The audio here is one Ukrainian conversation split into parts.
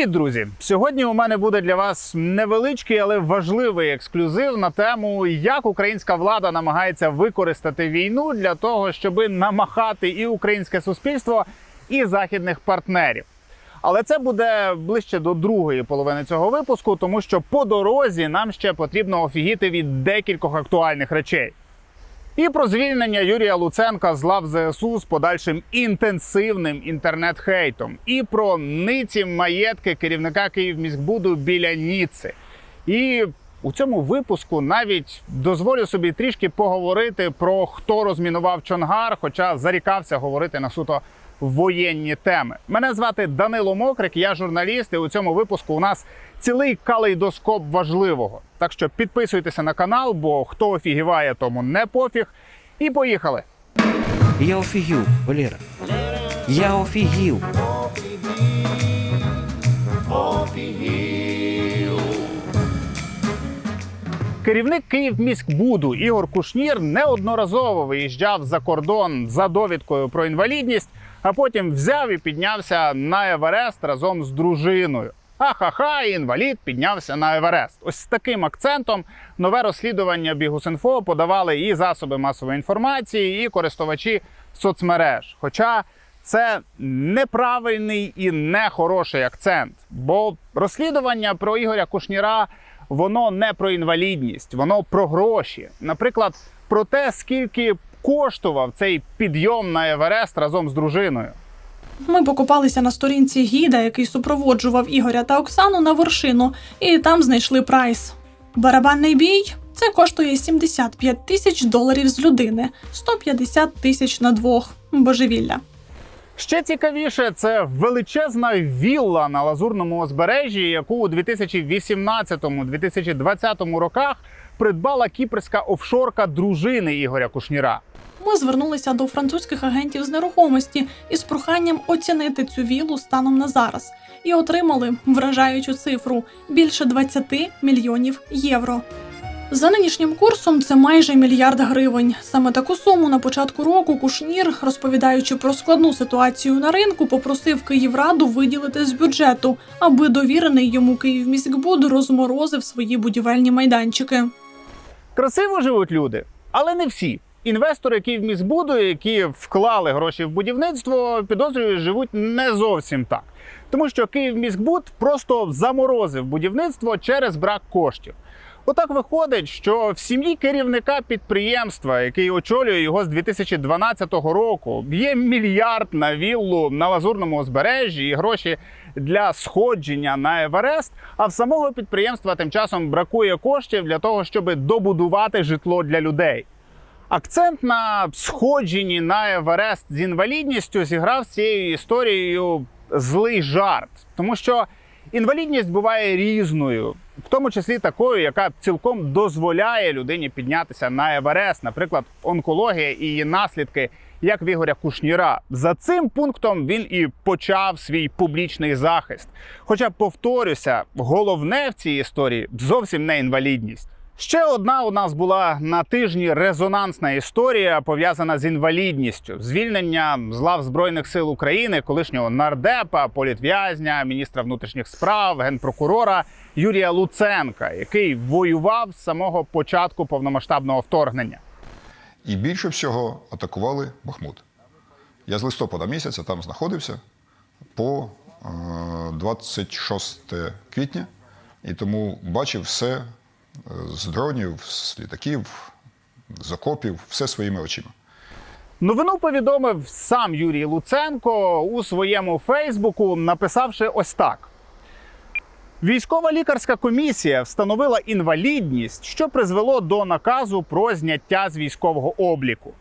Привіт, друзі! Сьогодні у мене буде для вас невеличкий, але важливий ексклюзив на тему, як українська влада намагається використати війну для того, щоб намахати і українське суспільство, і західних партнерів. Але це буде ближче до другої половини цього випуску, тому що по дорозі нам ще потрібно офігіти від декількох актуальних речей. І про звільнення Юрія Луценка з лав ЗСУ з подальшим інтенсивним інтернет-хейтом, і про ниці маєтки керівника Київміськбуду біля Ніци. І у цьому випуску навіть дозволю собі трішки поговорити про хто розмінував Чонгар, хоча зарікався говорити на суто воєнні теми. Мене звати Данило Мокрик, я журналіст. І у цьому випуску у нас цілий калейдоскоп важливого. Так що підписуйтеся на канал, бо хто офігіває, тому не пофіг. І поїхали. Я офігів, Валера. Я офігів. Керівник Київміськбуду Ігор Кушнір неодноразово виїжджав за кордон за довідкою про інвалідність, а потім взяв і піднявся на Еверест разом з дружиною. Ха-ха-ха, інвалід піднявся на Еверест. Ось з таким акцентом нове розслідування Бігус.Інфо подавали і засоби масової інформації, і користувачі соцмереж. Хоча це неправильний і нехороший акцент, бо розслідування про Ігоря Кушніра воно не про інвалідність, воно про гроші. Наприклад, про те, скільки коштував цей підйом на Еверест разом з дружиною. Ми покопалися на сторінці гіда, який супроводжував Ігоря та Оксану на вершину, і там знайшли прайс. Барабанний бій це коштує 75 тисяч доларів з людини, 150 тисяч на двох. Божевілля. Ще цікавіше, це величезна вілла на лазурному узбережжі, яку у 2018-2020 роках придбала кіпрська офшорка дружини Ігоря Кушніра. Ми звернулися до французьких агентів з нерухомості із проханням оцінити цю віллу станом на зараз і отримали вражаючу цифру більше 20 мільйонів євро. За нинішнім курсом це майже мільярд гривень. Саме таку суму на початку року Кушнір, розповідаючи про складну ситуацію на ринку, попросив Київраду виділити з бюджету, аби довірений йому Київміськбуд розморозив свої будівельні майданчики. Красиво живуть люди, але не всі. Інвестори Київміськбуду, які вклали гроші в будівництво, підозрюю, живуть не зовсім так. Тому що Київміськбуд просто заморозив будівництво через брак коштів. Отак виходить, що в сім'ї керівника підприємства, який очолює його з 2012 року, є мільярд на віллу на лазурному узбережжі і гроші для сходження на Еверест. А в самого підприємства тим часом бракує коштів для того, щоб добудувати житло для людей. Акцент на сходженні на Еверест з інвалідністю зіграв з цією історією злий жарт, тому що інвалідність буває різною, в тому числі такою, яка цілком дозволяє людині піднятися на Еверест, наприклад, онкологія і її наслідки, як в Ігоря Кушніра. За цим пунктом він і почав свій публічний захист. Хоча, повторюся, головне в цій історії зовсім не інвалідність. Ще одна у нас була на тижні резонансна історія пов'язана з інвалідністю, звільнення з лав збройних сил України, колишнього нардепа, політв'язня, міністра внутрішніх справ, генпрокурора Юрія Луценка, який воював з самого початку повномасштабного вторгнення. І більше всього атакували Бахмут. Я з листопада місяця там знаходився по е, 26 квітня, і тому бачив все е, з дронів, з літаків, з окопів, все своїми очима. Новину повідомив сам Юрій Луценко у своєму Фейсбуку, написавши ось так. Військова лікарська комісія встановила інвалідність, що призвело до наказу про зняття з військового обліку.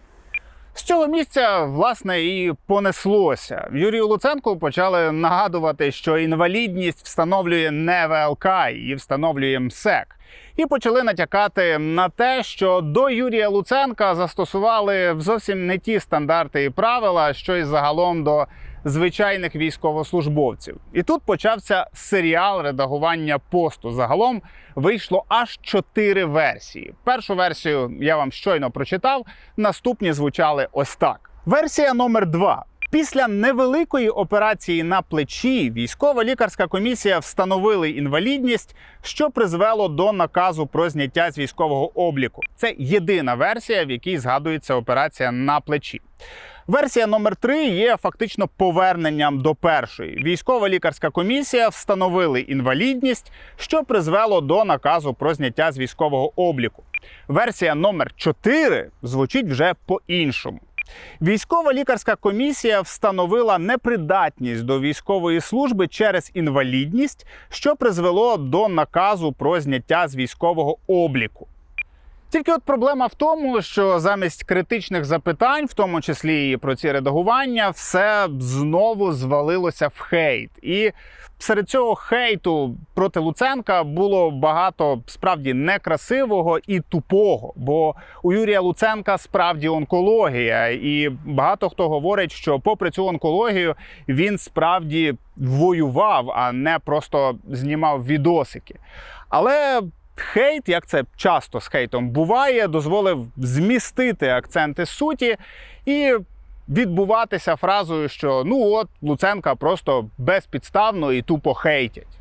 З цього місця, власне, і понеслося. Юрію Луценку почали нагадувати, що інвалідність встановлює не ВЛК, її встановлює МСЕК. І почали натякати на те, що до Юрія Луценка застосували зовсім не ті стандарти і правила, що й загалом до звичайних військовослужбовців. І тут почався серіал редагування посту. Загалом вийшло аж чотири версії. Першу версію я вам щойно прочитав. Наступні звучали ось так: версія номер два. Після невеликої операції на плечі військова лікарська комісія встановили інвалідність, що призвело до наказу про зняття з військового обліку. Це єдина версія, в якій згадується операція на плечі. Версія номер 3 є фактично поверненням до першої. Військова лікарська комісія встановили інвалідність, що призвело до наказу про зняття з військового обліку. Версія номер 4 звучить вже по-іншому. Військова лікарська комісія встановила непридатність до військової служби через інвалідність, що призвело до наказу про зняття з військового обліку. Тільки от проблема в тому, що замість критичних запитань, в тому числі і про ці редагування, все знову звалилося в хейт. І серед цього хейту проти Луценка було багато справді некрасивого і тупого. Бо у Юрія Луценка справді онкологія, і багато хто говорить, що попри цю онкологію він справді воював, а не просто знімав відосики. Але хейт, як це часто з хейтом буває, дозволив змістити акценти суті і відбуватися фразою, що ну от Луценка просто безпідставно і тупо хейтять.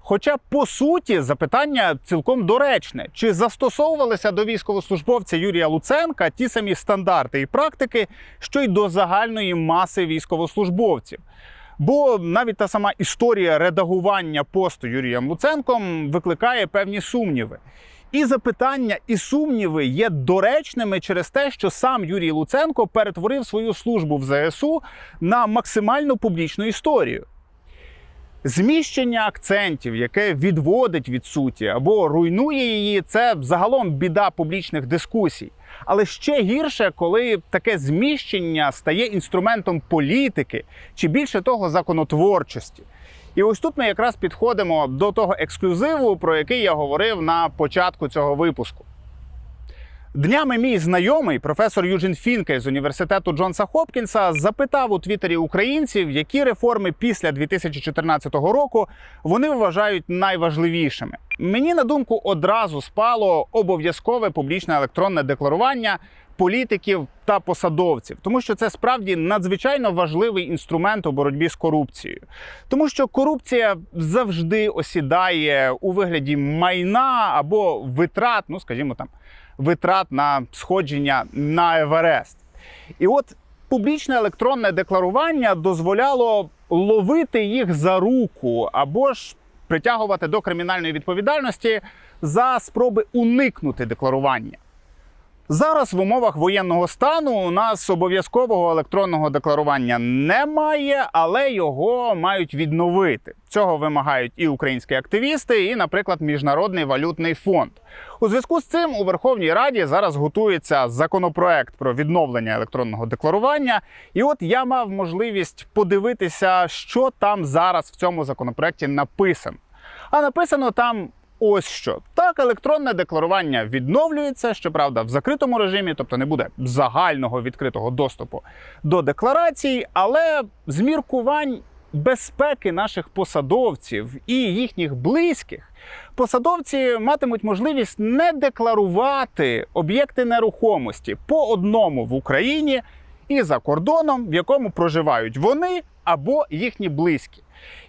Хоча по суті запитання цілком доречне: чи застосовувалися до військовослужбовця Юрія Луценка ті самі стандарти і практики, що й до загальної маси військовослужбовців? Бо навіть та сама історія редагування посту Юрієм Луценком викликає певні сумніви. І запитання, і сумніви є доречними через те, що сам Юрій Луценко перетворив свою службу в ЗСУ на максимально публічну історію. Зміщення акцентів, яке відводить від суті або руйнує її, це загалом біда публічних дискусій. Але ще гірше, коли таке зміщення стає інструментом політики чи більше того законотворчості. І ось тут ми якраз підходимо до того ексклюзиву, про який я говорив на початку цього випуску. Днями мій знайомий, професор Юджин Фінке з університету Джонса Хопкінса, запитав у Твіттері українців, які реформи після 2014 року вони вважають найважливішими. Мені на думку одразу спало обов'язкове публічне електронне декларування політиків та посадовців, тому що це справді надзвичайно важливий інструмент у боротьбі з корупцією, тому що корупція завжди осідає у вигляді майна або витрат, ну скажімо там, витрат на сходження на Еверест. І от публічне електронне декларування дозволяло ловити їх за руку або ж притягувати до кримінальної відповідальності за спроби уникнути декларування. Зараз в умовах воєнного стану у нас обов'язкового електронного декларування немає, але його мають відновити. Цього вимагають і українські активісти, і, наприклад, Міжнародний валютний фонд. У зв'язку з цим у Верховній Раді зараз готується законопроект про відновлення електронного декларування. І от я мав можливість подивитися, що там зараз в цьому законопроекті написано. А написано там ось що. Так, електронне декларування відновлюється, щоправда, в закритому режимі, тобто не буде загального відкритого доступу до декларацій, але з міркувань безпеки наших посадовців і їхніх близьких. Посадовці матимуть можливість не декларувати об'єкти нерухомості по одному в Україні і за кордоном, в якому проживають вони або їхні близькі.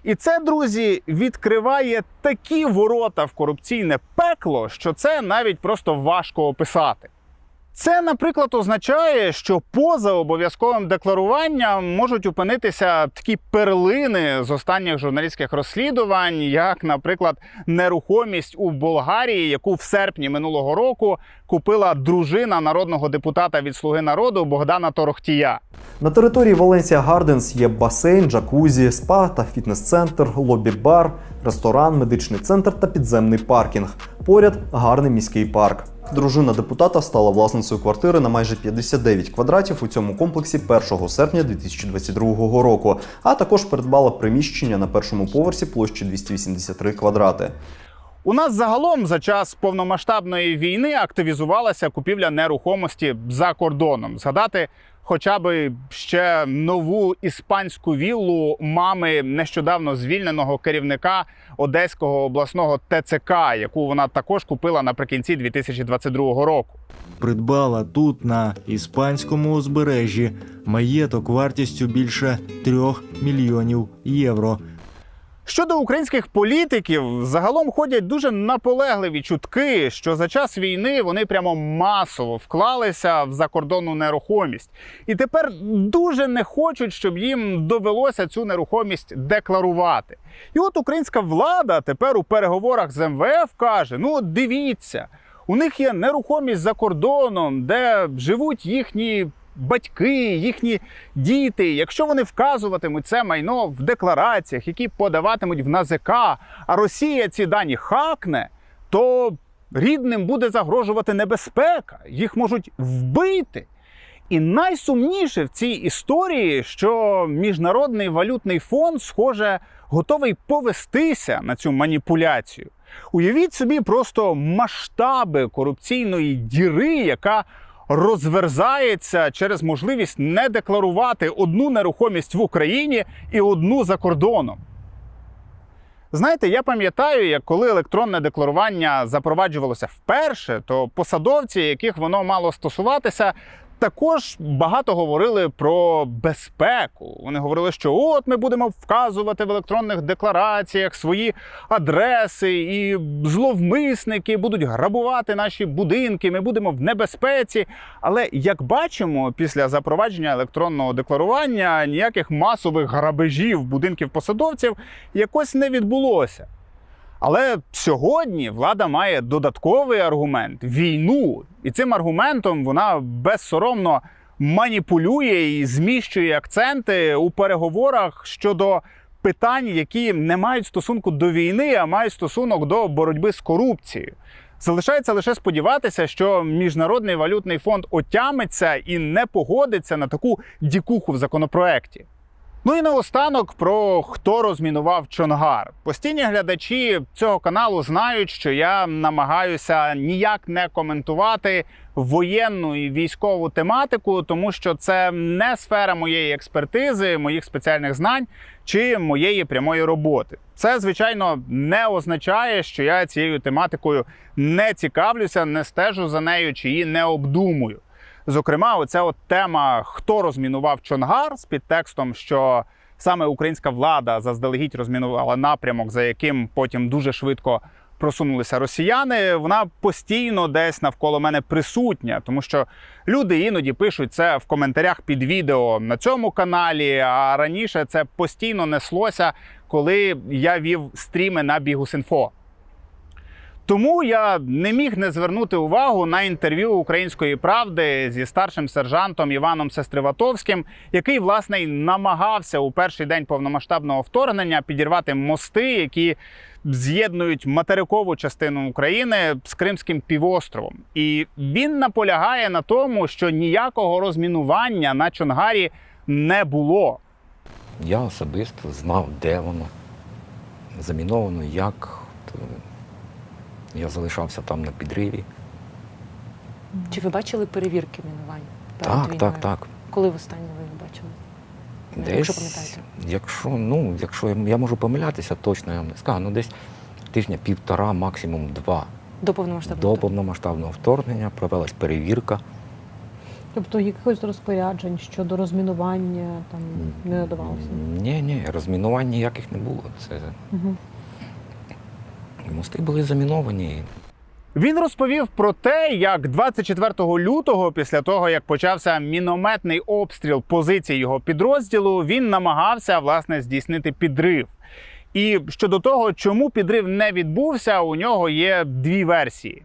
І це, друзі, відкриває такі ворота в корупційне пекло, що це навіть просто важко описати. Це, наприклад, означає, що поза обов'язковим декларуванням можуть опинитися такі перлини з останніх журналістських розслідувань, як, наприклад, нерухомість у Болгарії, яку в серпні минулого року купила дружина народного депутата від Слуги народу Богдана Торохтія. На території Валенсія Гарденс є басейн, джакузі, спа та фітнес-центр, лобі-бар, ресторан, медичний центр та підземний паркінг. Поряд гарний міський парк. Дружина депутата стала власницею квартири на майже 59 квадратів у цьому комплексі 1 серпня 2022 року, а також придбала приміщення на першому поверсі площі 283 квадрати. У нас загалом за час повномасштабної війни активізувалася купівля нерухомості за кордоном. Згадати хоча б ще нову іспанську віллу мами нещодавно звільненого керівника Одеського обласного ТЦК, яку вона також купила наприкінці 2022 року. придбала тут на іспанському узбережжі маєток вартістю більше трьох мільйонів євро. Щодо українських політиків, загалом ходять дуже наполегливі чутки, що за час війни вони прямо масово вклалися в закордонну нерухомість, і тепер дуже не хочуть, щоб їм довелося цю нерухомість декларувати. І от українська влада тепер у переговорах з МВФ каже: ну дивіться, у них є нерухомість за кордоном, де живуть їхні батьки, їхні діти. Якщо вони вказуватимуть це майно в деклараціях, які подаватимуть в НАЗК, а Росія ці дані хакне, то рідним буде загрожувати небезпека, їх можуть вбити. І найсумніше в цій історії, що міжнародний валютний фонд, схоже, готовий повестися на цю маніпуляцію. Уявіть собі просто масштаби корупційної діри, яка розверзається через можливість не декларувати одну нерухомість в Україні і одну за кордоном. Знаєте, я пам'ятаю, як коли електронне декларування запроваджувалося вперше, то посадовці, яких воно мало стосуватися, також багато говорили про безпеку. Вони говорили, що от ми будемо вказувати в електронних деклараціях свої адреси, і зловмисники будуть грабувати наші будинки. Ми будемо в небезпеці. Але як бачимо, після запровадження електронного декларування ніяких масових грабежів будинків посадовців якось не відбулося. Але сьогодні влада має додатковий аргумент війну. І цим аргументом вона безсоромно маніпулює і зміщує акценти у переговорах щодо питань, які не мають стосунку до війни, а мають стосунок до боротьби з корупцією. Залишається лише сподіватися, що міжнародний валютний фонд отямиться і не погодиться на таку дікуху в законопроекті. Ну і наостанок про хто розмінував Чонгар. Постійні глядачі цього каналу знають, що я намагаюся ніяк не коментувати воєнну і військову тематику, тому що це не сфера моєї експертизи, моїх спеціальних знань чи моєї прямої роботи. Це, звичайно, не означає, що я цією тематикою не цікавлюся, не стежу за нею чи її не обдумую. Зокрема, оця от тема хто розмінував Чонгар з підтекстом, що саме українська влада заздалегідь розмінувала напрямок, за яким потім дуже швидко просунулися росіяни. Вона постійно десь навколо мене присутня, тому що люди іноді пишуть це в коментарях під відео на цьому каналі. А раніше це постійно неслося, коли я вів стріми на Бігус.Інфо. Тому я не міг не звернути увагу на інтерв'ю української правди зі старшим сержантом Іваном Сестриватовським, який власне й намагався у перший день повномасштабного вторгнення підірвати мости, які з'єднують материкову частину України з Кримським півостровом. І він наполягає на тому, що ніякого розмінування на Чонгарі не було. Я особисто знав, де воно заміновано, як. Я залишався там на підриві. Чи ви бачили перевірки мінувань? перед Так, війною? так, так. Коли востаннє ви їх бачили? Ну, якщо пам'ятаєте. якщо, ну, якщо я, я можу помилятися, точно я вам не скажу. Ну, десь тижня півтора, максимум два. До повномасштабного До вторгнення? повномасштабного вторгнення провелась перевірка. Тобто якихось розпоряджень щодо розмінування там не надавалося. Ні, ні, розмінувань ніяких не було. Це Угу. Мости були заміновані. Він розповів про те, як 24 лютого, після того як почався мінометний обстріл позицій його підрозділу, він намагався власне здійснити підрив. І щодо того, чому підрив не відбувся, у нього є дві версії.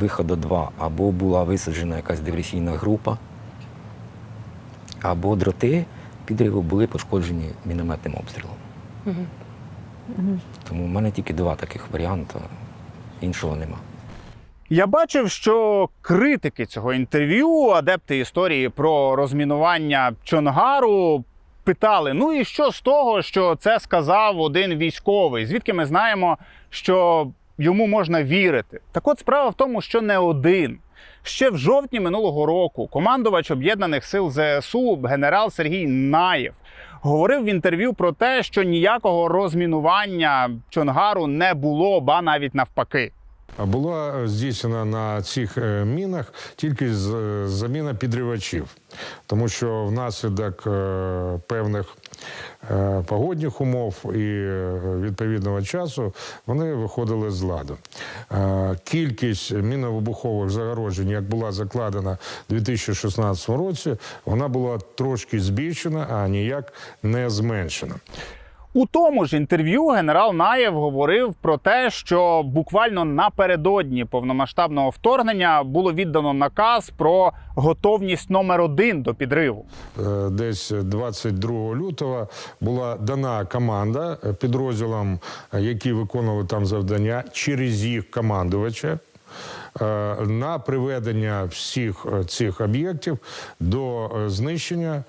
Виходу два. Або була висаджена якась диверсійна група, або дроти підриву були пошкоджені мінометним обстрілом. Мгм. Тому в мене тільки два таких варіанти, іншого нема. Я бачив, що критики цього інтерв'ю, адепти історії про розмінування Чонгару, питали: ну і що з того, що це сказав один військовий? Звідки ми знаємо, що йому можна вірити? Так от справа в тому, що не один. Ще в жовтні минулого року командувач об'єднаних сил ЗСУ генерал Сергій Наєв говорив в інтерв'ю про те, що ніякого розмінування Чонгару не було, ба навіть навпаки. Була здійснена на цих е, мінах тільки е, заміна підривачів, тому що внаслідок е, певних погодних умов і е, відповідного часу вони виходили з ладу. Е, Кількість міновибухових загороджень, як була закладена у 2016 році, вона була трошки збільшена, а ніяк не зменшена. У тому ж інтерв'ю генерал Наєв говорив про те, що буквально напередодні повномасштабного вторгнення було віддано наказ про готовність номер один до підриву. Е, десь 22 лютого була дана команда е, підрозділам, е, які виконували там завдання через їх командувача. На приведення всіх цих об'єктів до знищення,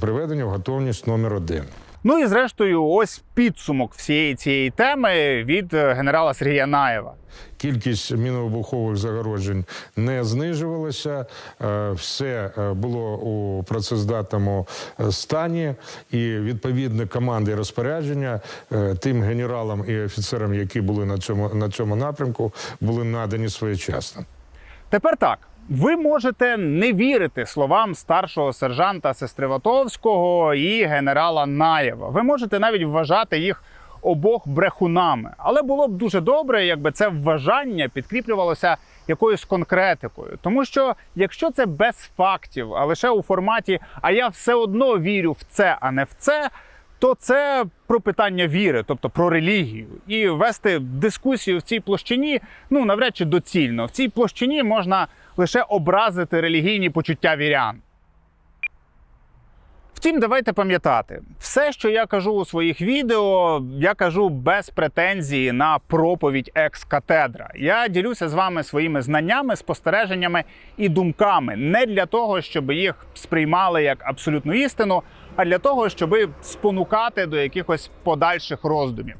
приведення в готовність номер один. Ну і зрештою, ось підсумок всієї цієї теми від е, генерала Сергія Наєва. Кількість міновибухових загороджень не знижувалася, е, все е, було у працездатному стані, і відповідні команди розпорядження тим генералам і офіцерам, які були на цьому на цьому напрямку, були надані своєчасно. Тепер так. Ви можете не вірити словам старшого сержанта Сестриватовського і генерала Наєва. Ви можете навіть вважати їх обох брехунами. Але було б дуже добре, якби це вважання підкріплювалося якоюсь конкретикою. Тому що якщо це без фактів, а лише у форматі А я все одно вірю в це, а не в це. То це про питання віри, тобто про релігію, і вести дискусію в цій площині ну навряд чи доцільно. В цій площині можна лише образити релігійні почуття вірян. Втім, давайте пам'ятати, все, що я кажу у своїх відео, я кажу без претензії на проповідь екс-катедра. Я ділюся з вами своїми знаннями, спостереженнями і думками не для того, щоб їх сприймали як абсолютну істину, а для того, щоб спонукати до якихось подальших роздумів.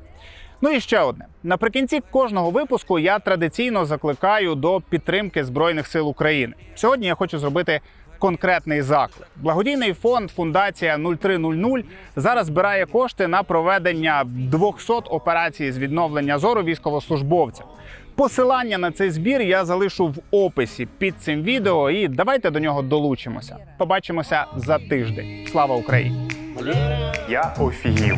Ну і ще одне: наприкінці кожного випуску я традиційно закликаю до підтримки Збройних сил України. Сьогодні я хочу зробити конкретний заклик. Благодійний фонд Фундація 0300 зараз збирає кошти на проведення 200 операцій з відновлення зору військовослужбовцям. Посилання на цей збір я залишу в описі під цим відео, і давайте до нього долучимося. Побачимося за тиждень. Слава Україні! Я офігів.